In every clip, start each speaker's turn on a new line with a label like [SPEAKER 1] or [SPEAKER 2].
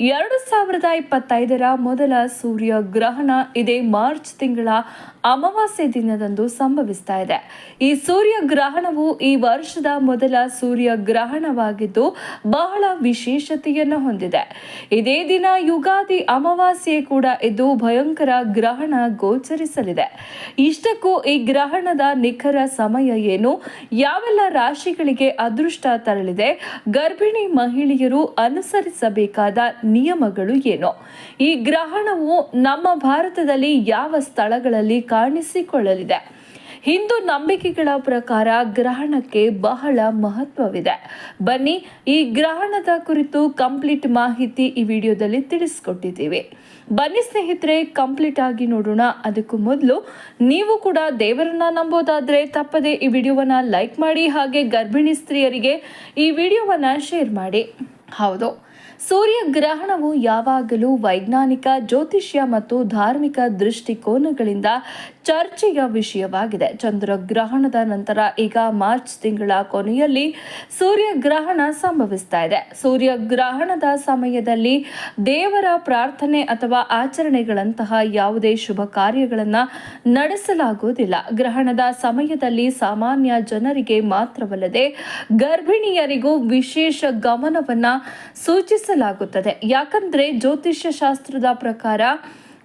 [SPEAKER 1] ಎರಡು ಸಾವಿರದ ಇಪ್ಪತ್ತೈದರ ಮೊದಲ ಸೂರ್ಯ ಗ್ರಹಣ ಇದೇ ಮಾರ್ಚ್ ತಿಂಗಳ ಅಮಾವಾಸ್ಯೆ ದಿನದಂದು ಸಂಭವಿಸ್ತಾ ಇದೆ. ಈ ಸೂರ್ಯ ಗ್ರಹಣವು ಈ ವರ್ಷದ ಮೊದಲ ಸೂರ್ಯ ಗ್ರಹಣವಾಗಿದ್ದು ಬಹಳ ವಿಶೇಷತೆಯನ್ನು ಹೊಂದಿದೆ. ಇದೇ ದಿನ ಯುಗಾದಿ ಅಮಾವಾಸ್ಯೆ ಕೂಡ ಇದ್ದು ಭಯಂಕರ ಗ್ರಹಣ ಗೋಚರಿಸಲಿದೆ. ಇಷ್ಟಕ್ಕೂ ಈ ಗ್ರಹಣದ ನಿಖರ ಸಮಯ ಏನು? ಯಾವೆಲ್ಲ ರಾಶಿಗಳಿಗೆ ಅದೃಷ್ಟ ತರಲಿದೆ? ಗರ್ಭಿಣಿ ಮಹಿಳೆಯರು ಅನುಸರಿಸಬೇಕಾದ ನಿಯಮಗಳು ಏನು? ಈ ಗ್ರಹಣವು ನಮ್ಮ ಭಾರತದಲ್ಲಿ ಯಾವ ಸ್ಥಳಗಳಲ್ಲಿ ಕಾಣಿಸಿಕೊಳ್ಳಲಿದೆ? ಹಿಂದೂ ನಂಬಿಕೆಗಳ ಪ್ರಕಾರ ಗ್ರಹಣಕ್ಕೆ ಬಹಳ ಮಹತ್ವವಿದೆ. ಬನ್ನಿ ಈ ಗ್ರಹಣದ ಕುರಿತು ಕಂಪ್ಲೀಟ್ ಮಾಹಿತಿ ಈ ವಿಡಿಯೋದಲ್ಲಿ ತಿಳಿಸ್ಕೊಟ್ಟಿದ್ದೀವಿ. ಬನ್ನಿ ಸ್ನೇಹಿತರೆ, ಕಂಪ್ಲೀಟ್ ಆಗಿ ನೋಡೋಣ. ಅದಕ್ಕೂ ಮೊದಲು ನೀವು ಕೂಡ ದೇವರನ್ನ ನಂಬೋದಾದ್ರೆ ತಪ್ಪದೆ ಈ ವಿಡಿಯೋವನ್ನ ಲೈಕ್ ಮಾಡಿ ಹಾಗೆ ಗರ್ಭಿಣಿ ಸ್ತ್ರೀಯರಿಗೆ ಈ ವಿಡಿಯೋವನ್ನ ಶೇರ್ ಮಾಡಿ. ಹೌದು. ಸೂರ್ಯ ಗ್ರಹಣವು ಯಾವಾಗಲೂ ವೈಜ್ಞಾನಿಕ, ಜ್ಯೋತಿಷ್ಯ ಮತ್ತು ಧಾರ್ಮಿಕ ದೃಷ್ಟಿಕೋನಗಳಿಂದ ಚರ್ಚೆಯ ವಿಷಯವಾಗಿದೆ. ಚಂದ್ರ ಗ್ರಹಣದ ನಂತರ ಈಗ ಮಾರ್ಚ್ ತಿಂಗಳ ಕೊನೆಯಲ್ಲಿ ಸೂರ್ಯ ಗ್ರಹಣ ಸಂಭವಿಸ್ತಾ ಇದೆ. ಸೂರ್ಯ ಗ್ರಹಣದ ಸಮಯದಲ್ಲಿ ದೇವರ ಪ್ರಾರ್ಥನೆ ಅಥವಾ ಆಚರಣೆಗಳಂತಹ ಯಾವುದೇ ಶುಭ ಕಾರ್ಯಗಳನ್ನು ನಡೆಸಲಾಗುವುದಿಲ್ಲ. ಗ್ರಹಣದ ಸಮಯದಲ್ಲಿ ಸಾಮಾನ್ಯ ಜನರಿಗೆ ಮಾತ್ರವಲ್ಲದೆ ಗರ್ಭಿಣಿಯರಿಗೂ ವಿಶೇಷ ಗಮನವನ್ನು ಗಮನವನ್ನ ಸೂಚಿಸಲಾಗುತ್ತದೆ ಯಾಕಂದ್ರೆ ಜ್ಯೋತಿಷ್ಯ ಶಾಸ್ತ್ರದ ಪ್ರಕಾರ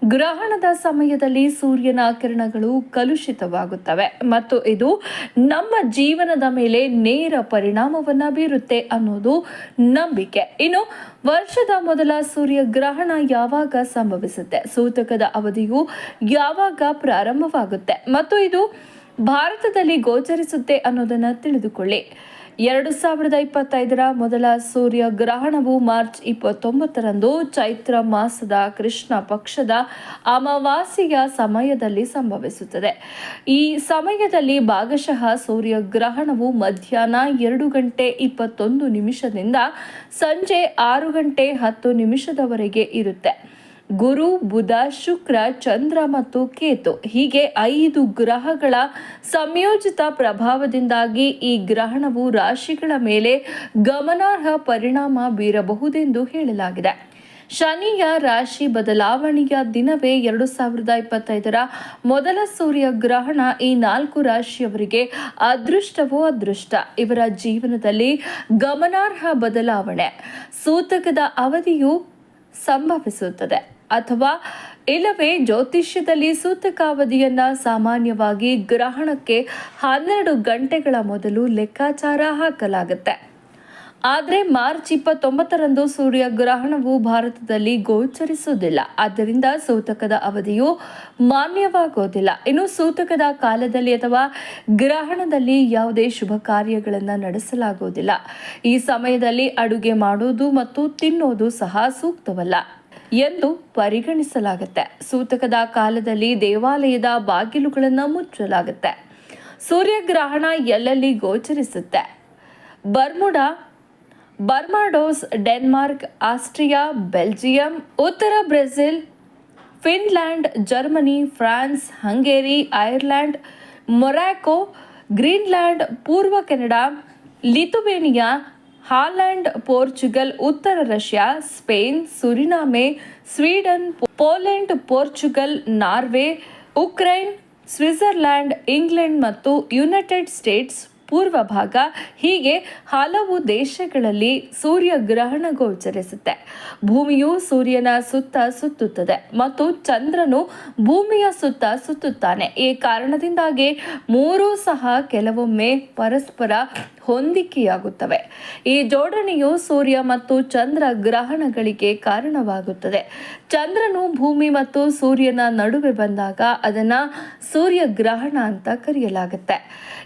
[SPEAKER 1] ಗ್ರಹಣದ ಸಮಯದಲ್ಲಿ ಸೂರ್ಯನ ಕಿರಣಗಳು ಕಲುಷಿತವಾಗುತ್ತವೆ. ಮತ್ತು ಇದು ನಮ್ಮ ಜೀವನದ ಮೇಲೆ ನೇರ ಪರಿಣಾಮವನ್ನು ಬೀರುತ್ತೆ ಅನ್ನೋದು ನಂಬಿಕೆ. ಇನ್ನು ವರ್ಷದ ಮೊದಲ ಸೂರ್ಯ ಗ್ರಹಣ ಯಾವಾಗ ಸಂಭವಿಸುತ್ತೆ? ಸೂತಕದ ಅವಧಿಯು ಯಾವಾಗ ಪ್ರಾರಂಭವಾಗುತ್ತೆ? ಮತ್ತು ಇದು ಭಾರತದಲ್ಲಿ ಗೋಚರಿಸುತ್ತೆ ಅನ್ನೋದನ್ನ ತಿಳಿದುಕೊಳ್ಳಿ. ಎರಡು ಸಾವಿರದ ಇಪ್ಪತ್ತೈದರ ಮೊದಲ ಸೂರ್ಯ ಗ್ರಹಣವು ಮಾರ್ಚ್ ಇಪ್ಪತ್ತೊಂಬತ್ತರಂದು ಚೈತ್ರ ಮಾಸದ ಕೃಷ್ಣ ಪಕ್ಷದ ಅಮಾವಾಸ್ಯೆಯ ಸಮಯದಲ್ಲಿ ಸಂಭವಿಸುತ್ತದೆ. ಈ ಸಮಯದಲ್ಲಿ ಭಾಗಶಃ ಸೂರ್ಯ ಗ್ರಹಣವು ಮಧ್ಯಾಹ್ನ ಎರಡು ಗಂಟೆ ಇಪ್ಪತ್ತೊಂದು ನಿಮಿಷದಿಂದ ಸಂಜೆ ಆರು ಗಂಟೆ ಹತ್ತು ನಿಮಿಷದವರೆಗೆ ಇರುತ್ತೆ. ಗುರು, ಬುಧ, ಶುಕ್ರ, ಚಂದ್ರ ಮತ್ತು ಕೇತು. ಹೀಗೆ ಐದು ಗ್ರಹಗಳ ಸಂಯೋಜಿತ ಪ್ರಭಾವದಿಂದಾಗಿ ಈ ಗ್ರಹಣವು ರಾಶಿಗಳ ಮೇಲೆ ಗಮನಾರ್ಹ ಪರಿಣಾಮ ಬೀರಬಹುದೆಂದು ಹೇಳಲಾಗಿದೆ. ಶನಿಯ ರಾಶಿ ಬದಲಾವಣೆಯ ದಿನವೇ ಎರಡು ಸಾವಿರದ ಇಪ್ಪತ್ತೈದರ ಮೊದಲ ಸೂರ್ಯ ಗ್ರಹಣ ಈ ನಾಲ್ಕು ರಾಶಿಯವರಿಗೆ ಅದೃಷ್ಟವೋ ಅದೃಷ್ಟ. ಇವರ ಜೀವನದಲ್ಲಿ ಗಮನಾರ್ಹ ಬದಲಾವಣೆ. ಸೂತಕದ ಅವಧಿಯು ಸಂಭವಿಸುತ್ತದೆ. ಅಥವಾ ಇಲ್ಲವೇ ಜ್ಯೋತಿಷ್ಯದಲ್ಲಿ ಸೂತಕಾವಧಿಯನ್ನ ಸಾಮಾನ್ಯವಾಗಿ ಗ್ರಹಣಕ್ಕೆ ಹನ್ನೆರಡು ಗಂಟೆಗಳ ಮೊದಲು ಲೆಕ್ಕಾಚಾರ ಹಾಕಲಾಗುತ್ತೆ. ಆದರೆ ಮಾರ್ಚ್ ಇಪ್ಪತ್ತೊಂಬತ್ತರಂದು ಸೂರ್ಯ ಗ್ರಹಣವು ಭಾರತದಲ್ಲಿ ಗೋಚರಿಸುವುದಿಲ್ಲ. ಆದ್ದರಿಂದ ಸೂತಕದ ಅವಧಿಯು ಮಾನ್ಯವಾಗುವುದಿಲ್ಲ. ಇನ್ನು ಸೂತಕದ ಕಾಲದಲ್ಲಿ ಅಥವಾ ಗ್ರಹಣದಲ್ಲಿ ಯಾವುದೇ ಶುಭ ಕಾರ್ಯಗಳನ್ನು ನಡೆಸಲಾಗುವುದಿಲ್ಲ. ಈ ಸಮಯದಲ್ಲಿ ಅಡುಗೆ ಮಾಡೋದು ಮತ್ತು ತಿನ್ನೋದು ಸಹ ಸೂಕ್ತವಲ್ಲ ಎಂದು ಪರಿಗಣಿಸಲಾಗುತ್ತೆ. ಸೂತಕದ ಕಾಲದಲ್ಲಿ ದೇವಾಲಯದ ಬಾಗಿಲುಗಳನ್ನು ಮುಚ್ಚಲಾಗುತ್ತೆ. ಸೂರ್ಯಗ್ರಹಣ ಎಲ್ಲೆಲ್ಲಿ ಗೋಚರಿಸುತ್ತೆ? Bermuda Barbados Denmark, Austria, Belgium, ಉತ್ತರ Brazil, Finland, Germany, France, Hungary Ireland Morocco Greenland, ಪೂರ್ವ ಕೆನಡಾ, ಲಿಥುವೇನಿಯಾ ಹಾಲೆಂಡ್ ಪೋರ್ಚುಗಲ್, ಉತ್ತರ Russia, Spain, Suriname, Sweden Poland, Portugal, Norway, Ukraine Switzerland England ಮತ್ತು ಯುನೈಟೆಡ್ ಸ್ಟೇಟ್ಸ್ ಪೂರ್ವ ಭಾಗ ಹೀಗೆ ಹಲವು ದೇಶಗಳಲ್ಲಿ ಸೂರ್ಯ ಗ್ರಹಣ ಗೋಚರಿಸುತ್ತೆ. ಭೂಮಿಯು ಸೂರ್ಯನ ಸುತ್ತ ಸುತ್ತುತ್ತದೆ ಮತ್ತು ಚಂದ್ರನು ಭೂಮಿಯ ಸುತ್ತ ಸುತ್ತುತ್ತಾನೆ. ಈ ಕಾರಣದಿಂದಾಗಿ ಮೂರೂ ಸಹ ಕೆಲವೊಮ್ಮೆ ಪರಸ್ಪರ ಹೊಂದಿಕೆಯಾಗುತ್ತವೆ. ಈ ಜೋಡಣೆಯು ಸೂರ್ಯ ಮತ್ತು ಚಂದ್ರ ಗ್ರಹಣಗಳಿಗೆ ಕಾರಣವಾಗುತ್ತದೆ. ಚಂದ್ರನು ಭೂಮಿ ಮತ್ತು ಸೂರ್ಯನ ನಡುವೆ ಬಂದಾಗ ಅದನ್ನ ಸೂರ್ಯ ಗ್ರಹಣ ಅಂತ ಕರೆಯಲಾಗುತ್ತೆ.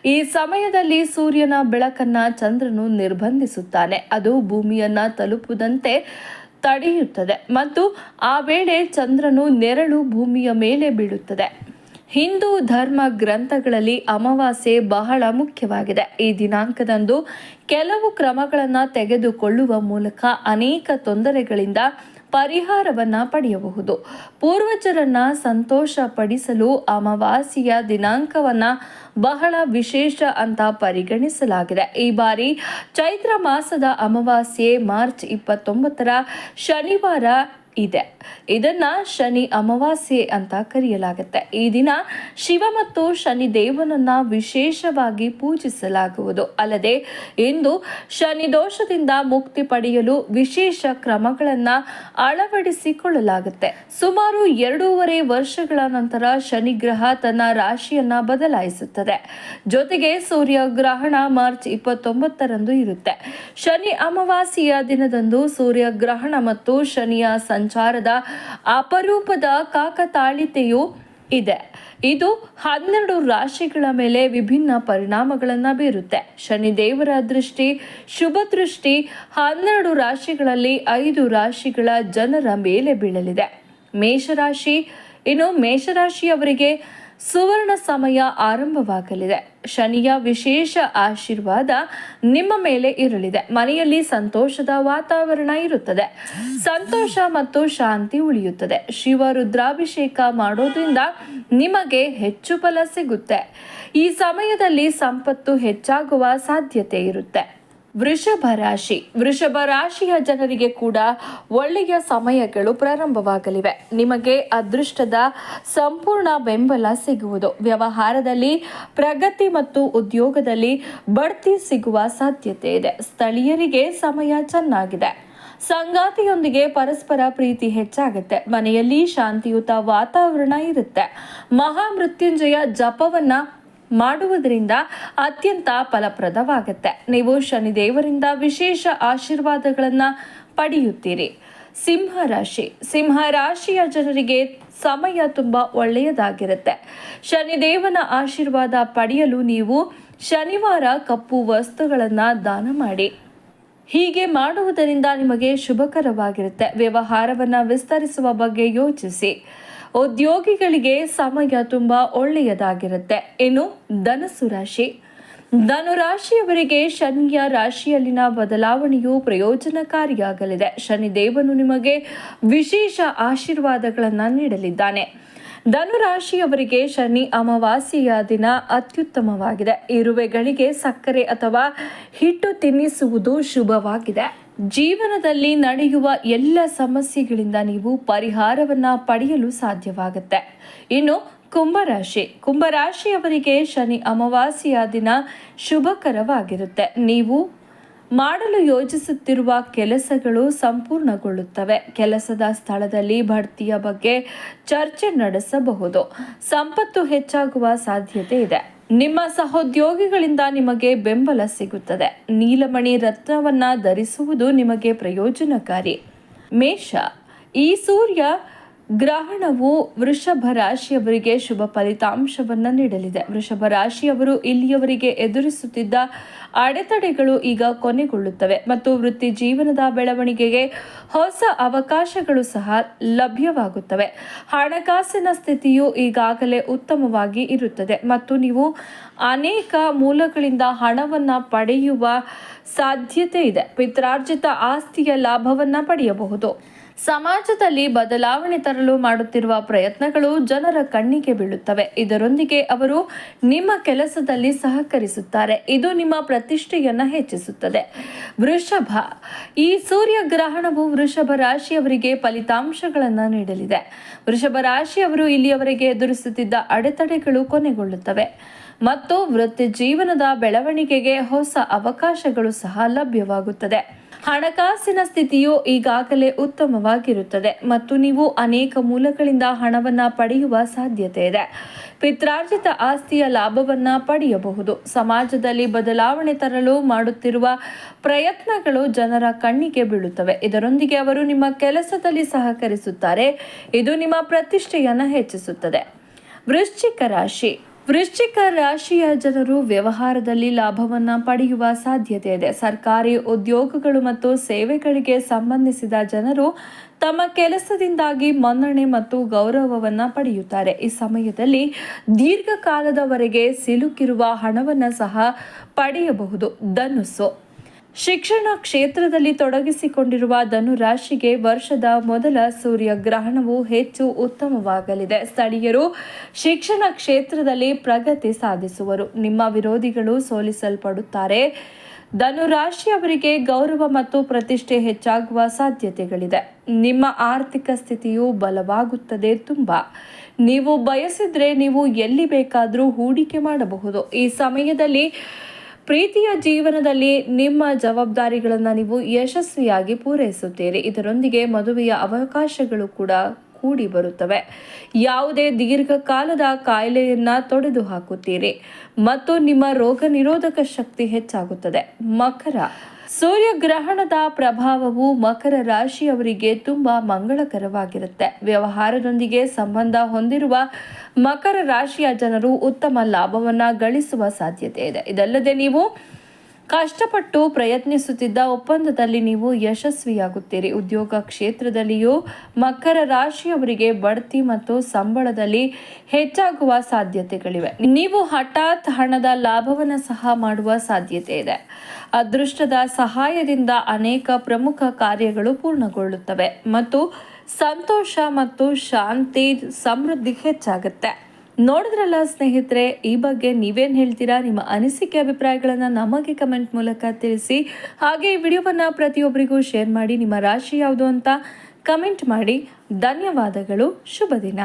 [SPEAKER 1] ಈ ಸಮಯದಲ್ಲಿ ಸೂರ್ಯನ ಬೆಳಕನ್ನ ಚಂದ್ರನು ನಿರ್ಬಂಧಿಸುತ್ತಾನೆ. ಅದು ಭೂಮಿಯನ್ನ ತಲುಪುದಂತೆ ತಡೆಯುತ್ತದೆ ಮತ್ತು ಆ ವೇಳೆ ಚಂದ್ರನು ನೆರಳು ಭೂಮಿಯ ಮೇಲೆ ಬೀಳುತ್ತದೆ. ಹಿಂದೂ ಧರ್ಮ ಗ್ರಂಥಗಳಲ್ಲಿ ಅಮಾವಾಸ್ಯೆ ಬಹಳ ಮುಖ್ಯವಾಗಿದೆ. ಈ ದಿನಾಂಕದಂದು ಕೆಲವು ಕ್ರಮಗಳನ್ನು ತೆಗೆದುಕೊಳ್ಳುವ ಮೂಲಕ ಅನೇಕ ತೊಂದರೆಗಳಿಂದ ಪರಿಹಾರವನ್ನ ಪಡೆಯಬಹುದು. ಪೂರ್ವಜರನ್ನ ಸಂತೋಷಪಡಿಸಲು ಅಮಾವಾಸ್ಯೆಯ ದಿನಾಂಕವನ್ನ ಬಹಳ ವಿಶೇಷ ಅಂತ ಪರಿಗಣಿಸಲಾಗಿದೆ. ಈ ಬಾರಿ ಚೈತ್ರ ಮಾಸದ ಅಮಾವಾಸ್ಯೆ ಮಾರ್ಚ್ ಇಪ್ಪತ್ತೊಂಬತ್ತರ ಶನಿವಾರ ಇದೆ. ಇದನ್ನ ಶನಿ ಅಮಾವಾಸ್ಯೆ ಅಂತ ಕರೆಯಲಾಗುತ್ತೆ. ಈ ದಿನ ಶಿವ ಮತ್ತು ಶನಿ ದೇವನನ್ನ ವಿಶೇಷವಾಗಿ ಪೂಜಿಸಲಾಗುವುದು. ಅಲ್ಲದೆ ಇಂದು ಶನಿ ದೋಷದಿಂದ ಮುಕ್ತಿ ಪಡೆಯಲು ವಿಶೇಷ ಕ್ರಮಗಳನ್ನ ಅಳವಡಿಸಿಕೊಳ್ಳಲಾಗುತ್ತೆ. ಸುಮಾರು ಎರಡೂವರೆ ವರ್ಷಗಳ ನಂತರ ಶನಿ ಗ್ರಹ ತನ್ನ ರಾಶಿಯನ್ನ ಬದಲಾಯಿಸುತ್ತದೆ. ಜೊತೆಗೆ ಸೂರ್ಯ ಗ್ರಹಣ ಮಾರ್ಚ್ ಇಪ್ಪತ್ತೊಂಬತ್ತರಂದು ಇರುತ್ತೆ. ಶನಿ ಅಮಾವಾಸ್ಯೆಯ ದಿನದಂದು ಸೂರ್ಯ ಗ್ರಹಣ ಮತ್ತು ಶನಿಯ ಸಂಚಾರದ ಅಪರೂಪದ ಕಾಕತಾಳಿತೆಯು ಇದೆ. ಇದು ಹನ್ನೆರಡು ರಾಶಿಗಳ ಮೇಲೆ ವಿಭಿನ್ನ ಪರಿಣಾಮಗಳನ್ನು ಬೀರುತ್ತೆ. ಶನಿ ದೇವರ ದೃಷ್ಟಿ, ಶುಭ ದೃಷ್ಟಿ ಹನ್ನೆರಡು ರಾಶಿಗಳಲ್ಲಿ ಐದು ರಾಶಿಗಳ ಜನರ ಮೇಲೆ ಬೀಳಲಿದೆ. ಮೇಷರಾಶಿ, ಇನ್ನು ಮೇಷರಾಶಿಯವರಿಗೆ ಸುವರ್ಣ ಸಮಯ ಆರಂಭವಾಗಲಿದೆ. ಶನಿಯ ವಿಶೇಷ ಆಶೀರ್ವಾದ ನಿಮ್ಮ ಮೇಲೆ ಇರಲಿದೆ. ಮನೆಯಲ್ಲಿ ಸಂತೋಷದ ವಾತಾವರಣ ಇರುತ್ತದೆ. ಸಂತೋಷ ಮತ್ತು ಶಾಂತಿ ಉಳಿಯುತ್ತದೆ. ಶಿವ ರುದ್ರಾಭಿಷೇಕ ಮಾಡೋದ್ರಿಂದ ನಿಮಗೆ ಹೆಚ್ಚು ಫಲ ಸಿಗುತ್ತೆ. ಈ ಸಮಯದಲ್ಲಿ ಸಂಪತ್ತು ಹೆಚ್ಚಾಗುವ ಸಾಧ್ಯತೆ ಇರುತ್ತೆ. ವೃಷಭ ರಾಶಿ. ವೃಷಭ ರಾಶಿಯ ಜನರಿಗೆ ಕೂಡ ಒಳ್ಳೆಯ ಸಮಯಗಳು ಪ್ರಾರಂಭವಾಗಲಿವೆ. ನಿಮಗೆ ಅದೃಷ್ಟದ ಸಂಪೂರ್ಣ ಬೆಂಬಲ ಸಿಗುವುದು. ವ್ಯವಹಾರದಲ್ಲಿ, ಪ್ರಗತಿ ಮತ್ತು ಉದ್ಯೋಗದಲ್ಲಿ ಬಡ್ತಿ ಸಿಗುವ ಸಾಧ್ಯತೆ ಇದೆ. ಸ್ಥಳೀಯರಿಗೆ ಸಮಯ ಚೆನ್ನಾಗಿದೆ. ಸಂಗಾತಿಯೊಂದಿಗೆ ಪರಸ್ಪರ ಪ್ರೀತಿ ಹೆಚ್ಚಾಗುತ್ತೆ. ಮನೆಯಲ್ಲಿ ಶಾಂತಿಯುತ ವಾತಾವರಣ ಇರುತ್ತೆ. ಮಹಾಮೃತ್ಯುಂಜಯ ಜಪವನ್ನ ಮಾಡುವುದರಿಂದ ಅತ್ಯಂತ ಫಲಪ್ರದವಾಗುತ್ತೆ. ನೀವು ಶನಿದೇವರಿಂದ ವಿಶೇಷ ಆಶೀರ್ವಾದಗಳನ್ನು ಪಡೆಯುತ್ತೀರಿ. ಸಿಂಹ ರಾಶಿ. ಸಿಂಹ ರಾಶಿಯ ಜನರಿಗೆ ಸಮಯ ತುಂಬ ಒಳ್ಳೆಯದಾಗಿರುತ್ತೆ. ಶನಿದೇವನ ಆಶೀರ್ವಾದ ಪಡೆಯಲು ನೀವು ಶನಿವಾರ ಕಪ್ಪು ವಸ್ತುಗಳನ್ನು ದಾನ ಮಾಡಿ. ಹೀಗೆ ಮಾಡುವುದರಿಂದ ನಿಮಗೆ ಶುಭಕರವಾಗಿರುತ್ತೆ. ವ್ಯವಹಾರವನ್ನು ವಿಸ್ತರಿಸುವ ಬಗ್ಗೆ ಯೋಚಿಸಿ. ಉದ್ಯೋಗಿಗಳಿಗೆ ಸಮಯ ತುಂಬ ಒಳ್ಳೆಯದಾಗಿರುತ್ತೆ. ಇನ್ನು ಧನಸು ರಾಶಿ. ಧನುರಾಶಿಯವರಿಗೆ ಶನಿಯ ರಾಶಿಯಲ್ಲಿನ ಬದಲಾವಣೆಯು ಪ್ರಯೋಜನಕಾರಿಯಾಗಲಿದೆ. ಶನಿದೇವನು ನಿಮಗೆ ವಿಶೇಷ ಆಶೀರ್ವಾದಗಳನ್ನು ನೀಡಲಿದ್ದಾನೆ. ಧನುರಾಶಿಯವರಿಗೆ ಶನಿ ಅಮಾವಾಸ್ಯೆಯ ದಿನ ಅತ್ಯುತ್ತಮವಾಗಿದೆ. ಇರುವೆಗಳಿಗೆ ಸಕ್ಕರೆ ಅಥವಾ ಹಿಟ್ಟು ತಿನ್ನಿಸುವುದು ಶುಭವಾಗಿದೆ. ಜೀವನದಲ್ಲಿ ನಡೆಯುವ ಎಲ್ಲ ಸಮಸ್ಯೆಗಳಿಂದ ನೀವು ಪರಿಹಾರವನ್ನ ಪಡೆಯಲು ಸಾಧ್ಯವಾಗುತ್ತೆ. ಇನ್ನು ಕುಂಭರಾಶಿ. ಕುಂಭರಾಶಿಯವರಿಗೆ ಶನಿ ಅಮಾವಾಸ್ಯೆಯ ದಿನ ಶುಭಕರವಾಗಿರುತ್ತೆ. ನೀವು ಮಾಡಲು ಯೋಜಿಸುತ್ತಿರುವ ಕೆಲಸಗಳು ಸಂಪೂರ್ಣಗೊಳ್ಳುತ್ತವೆ. ಕೆಲಸದ ಸ್ಥಳದಲ್ಲಿ ಬಡ್ತಿಯ ಬಗ್ಗೆ ಚರ್ಚೆ ನಡೆಸಬಹುದು. ಸಂಪತ್ತು ಹೆಚ್ಚಾಗುವ ಸಾಧ್ಯತೆ ಇದೆ. ನಿಮ್ಮ ಸಹೋದ್ಯೋಗಿಗಳಿಂದ ನಿಮಗೆ ಬೆಂಬಲ ಸಿಗುತ್ತದೆ. ನೀಲಮಣಿ ರತ್ನವನ್ನ ಧರಿಸುವುದು ನಿಮಗೆ ಪ್ರಯೋಜನಕಾರಿ. ಮೇಷ ಈ ಸೂರ್ಯ ಗ್ರಹಣವು ವೃಷಭ ರಾಶಿಯವರಿಗೆ ಶುಭ ಫಲಿತಾಂಶವನ್ನು ನೀಡಲಿದೆ. ವೃಷಭ ರಾಶಿಯವರು ಇಲ್ಲಿಯವರಿಗೆ ಎದುರಿಸುತ್ತಿದ್ದ ಅಡೆತಡೆಗಳು ಈಗ ಕೊನೆಗೊಳ್ಳುತ್ತವೆ ಮತ್ತು ವೃತ್ತಿ ಜೀವನದ ಬೆಳವಣಿಗೆಗೆ ಹೊಸ ಅವಕಾಶಗಳು ಸಹ ಲಭ್ಯವಾಗುತ್ತವೆ. ಹಣಕಾಸಿನ ಸ್ಥಿತಿಯು ಈಗಾಗಲೇ ಉತ್ತಮವಾಗಿ ಇರುತ್ತದೆ ಮತ್ತು ನೀವು ಅನೇಕ ಮೂಲಗಳಿಂದ ಹಣವನ್ನು ಪಡೆಯುವ ಸಾಧ್ಯತೆ ಇದೆ. ಪಿತ್ರಾರ್ಜಿತ ಆಸ್ತಿಯ ಲಾಭವನ್ನು ಪಡೆಯಬಹುದು. ಸಮಾಜದಲ್ಲಿ ಬದಲಾವಣೆ ತರಲು ಮಾಡುತ್ತಿರುವ ಪ್ರಯತ್ನಗಳು ಜನರ ಕಣ್ಣಿಗೆ ಬೀಳುತ್ತವೆ. ಇದರೊಂದಿಗೆ ಅವರು ನಿಮ್ಮ ಕೆಲಸದಲ್ಲಿ ಸಹಕರಿಸುತ್ತಾರೆ. ಇದು ನಿಮ್ಮ ಪ್ರತಿಷ್ಠೆಯನ್ನು ಹೆಚ್ಚಿಸುತ್ತದೆ. ವೃಷಭ. ಈ ಸೂರ್ಯ ಗ್ರಹಣವು ವೃಷಭ ರಾಶಿಯವರಿಗೆ ಫಲಿತಾಂಶಗಳನ್ನು ನೀಡಲಿದೆ. ವೃಷಭ ರಾಶಿಯವರು ಇಲ್ಲಿಯವರೆಗೆ ಎದುರಿಸುತ್ತಿದ್ದ ಅಡೆತಡೆಗಳು ಕೊನೆಗೊಳ್ಳುತ್ತವೆ. ಮತ್ತು ವೃತ್ತಿ ಜೀವನದ ಬೆಳವಣಿಗೆಗೆ ಹೊಸ ಅವಕಾಶಗಳು ಸಹ ಲಭ್ಯವಾಗುತ್ತದೆ. ಹಣಕಾಸಿನ ಸ್ಥಿತಿಯು ಈಗಾಗಲೇ ಉತ್ತಮವಾಗಿರುತ್ತದೆ ಮತ್ತು ನೀವು ಅನೇಕ ಮೂಲಗಳಿಂದ ಹಣವನ್ನು ಪಡೆಯುವ ಸಾಧ್ಯತೆ ಇದೆ. ಪಿತ್ರಾರ್ಜಿತ ಆಸ್ತಿಯ ಲಾಭವನ್ನ ಪಡೆಯಬಹುದು. ಸಮಾಜದಲ್ಲಿ ಬದಲಾವಣೆ ತರಲು ಮಾಡುತ್ತಿರುವ ಪ್ರಯತ್ನಗಳು ಜನರ ಕಣ್ಣಿಗೆ ಬೀಳುತ್ತವೆ. ಇದರೊಂದಿಗೆ ಅವರು ನಿಮ್ಮ ಕೆಲಸದಲ್ಲಿ ಸಹಕರಿಸುತ್ತಾರೆ. ಇದು ನಿಮ್ಮ ಪ್ರತಿಷ್ಠೆಯನ್ನು ಹೆಚ್ಚಿಸುತ್ತದೆ. ವೃಶ್ಚಿಕ ರಾಶಿ. ವೃಶ್ಚಿಕ ರಾಶಿಯ ಜನರು ವ್ಯವಹಾರದಲ್ಲಿ ಲಾಭವನ್ನು ಪಡೆಯುವ ಸಾಧ್ಯತೆ ಇದೆ. ಸರ್ಕಾರಿ ಉದ್ಯೋಗಗಳು ಮತ್ತು ಸೇವೆಗಳಿಗೆ ಸಂಬಂಧಿಸಿದ ಜನರು ತಮ್ಮ ಕೆಲಸದಿಂದಾಗಿ ಮನ್ನಣೆ ಮತ್ತು ಗೌರವವನ್ನು ಪಡೆಯುತ್ತಾರೆ. ಈ ಸಮಯದಲ್ಲಿ ದೀರ್ಘಕಾಲದವರೆಗೆ ಸಿಲುಕಿರುವ ಹಣವನ್ನು ಸಹ ಪಡೆಯಬಹುದು. ಧನುಸ್ಸು. ಶಿಕ್ಷಣ ಕ್ಷೇತ್ರದಲ್ಲಿ ತೊಡಗಿಸಿಕೊಂಡಿರುವ ಧನುರಾಶಿಗೆ ವರ್ಷದ ಮೊದಲ ಸೂರ್ಯಗ್ರಹಣವು ಹೆಚ್ಚು ಉತ್ತಮವಾಗಲಿದೆ. ಸ್ಥಳೀಯರು ಶಿಕ್ಷಣ ಕ್ಷೇತ್ರದಲ್ಲಿ ಪ್ರಗತಿ ಸಾಧಿಸುವರು. ನಿಮ್ಮ ವಿರೋಧಿಗಳು ಸೋಲಿಸಲ್ಪಡುತ್ತಾರೆ. ಧನು ರಾಶಿಯವರಿಗೆ ಗೌರವ ಮತ್ತು ಪ್ರತಿಷ್ಠೆ ಹೆಚ್ಚಾಗುವ ಸಾಧ್ಯತೆಗಳಿದೆ. ನಿಮ್ಮ ಆರ್ಥಿಕ ಸ್ಥಿತಿಯು ಬಲವಾಗುತ್ತದೆ ತುಂಬ. ನೀವು ಬಯಸಿದ್ರೆ ನೀವು ಎಲ್ಲಿ ಬೇಕಾದರೂ ಹೂಡಿಕೆ ಮಾಡಬಹುದು. ಈ ಸಮಯದಲ್ಲಿ ಪ್ರೀತಿಯ ಜೀವನದಲ್ಲಿ ನಿಮ್ಮ ಜವಾಬ್ದಾರಿಗಳನ್ನು ನೀವು ಯಶಸ್ವಿಯಾಗಿ ಪೂರೈಸುತ್ತೀರಿ. ಇದರೊಂದಿಗೆ ಮದುವೆಯ ಅವಕಾಶಗಳು ಕೂಡ ಕೂಡಿ ಬರುತ್ತವೆ. ಯಾವುದೇ ದೀರ್ಘಕಾಲದ ಕಾಯಿಲೆಯನ್ನ ತೊಡೆದು ಹಾಕುತ್ತೀರಿ. ಮತ್ತು ನಿಮ್ಮ ರೋಗ ನಿರೋಧಕ ಶಕ್ತಿ ಹೆಚ್ಚಾಗುತ್ತದೆ. ಮಕರ ಸೂರ್ಯಗ್ರಹಣದ ಪ್ರಭಾವವು ಮಕರ ರಾಶಿಯವರಿಗೆ ತುಂಬಾ ಮಂಗಳಕರವಾಗಿರುತ್ತೆ. ವ್ಯವಹಾರದೊಂದಿಗೆ ಸಂಬಂಧ ಹೊಂದಿರುವ ಮಕರ ರಾಶಿಯ ಜನರು ಉತ್ತಮ ಲಾಭವನ್ನ ಗಳಿಸುವ ಸಾಧ್ಯತೆ ಇದೆ. ಇದಲ್ಲದೆ ನೀವು ಕಷ್ಟಪಟ್ಟು ಪ್ರಯತ್ನಿಸುತ್ತಿದ್ದ ಒಪ್ಪಂದದಲ್ಲಿ ನೀವು ಯಶಸ್ವಿಯಾಗುತ್ತೀರಿ. ಉದ್ಯೋಗ ಕ್ಷೇತ್ರದಲ್ಲಿಯೂ ಮಕರ ರಾಶಿಯವರಿಗೆ ಬಡ್ತಿ ಮತ್ತು ಸಂಬಳದಲ್ಲಿ ಹೆಚ್ಚಾಗುವ ಸಾಧ್ಯತೆಗಳಿವೆ. ನೀವು ಹಠಾತ್ ಹಣದ ಲಾಭವನ್ನು ಸಹ ಮಾಡುವ ಸಾಧ್ಯತೆ ಇದೆ. ಅದೃಷ್ಟದ ಸಹಾಯದಿಂದ ಅನೇಕ ಪ್ರಮುಖ ಕಾರ್ಯಗಳು ಪೂರ್ಣಗೊಳ್ಳುತ್ತವೆ ಮತ್ತು ಸಂತೋಷ ಮತ್ತು ಶಾಂತಿ ಸಮೃದ್ಧಿ ಹೆಚ್ಚಾಗುತ್ತೆ. ನೋಡಿದ್ರಲ್ಲ ಸ್ನೇಹಿತರೆ, ಈ ಬಗ್ಗೆ ನೀವೇನು ಹೇಳ್ತೀರಾ? ನಿಮ್ಮ ಅನಿಸಿಕೆ ಅಭಿಪ್ರಾಯಗಳನ್ನು ನಮಗೆ ಕಮೆಂಟ್ ಮೂಲಕ ತಿಳಿಸಿ. ಹಾಗೆ ಈ ವಿಡಿಯೋವನ್ನು ಪ್ರತಿಯೊಬ್ಬರಿಗೂ ಶೇರ್ ಮಾಡಿ, ನಿಮ್ಮ ರಾಶಿ ಯಾವುದು ಅಂತ ಕಮೆಂಟ್ ಮಾಡಿ. ಧನ್ಯವಾದಗಳು ಶುಭ ದಿನ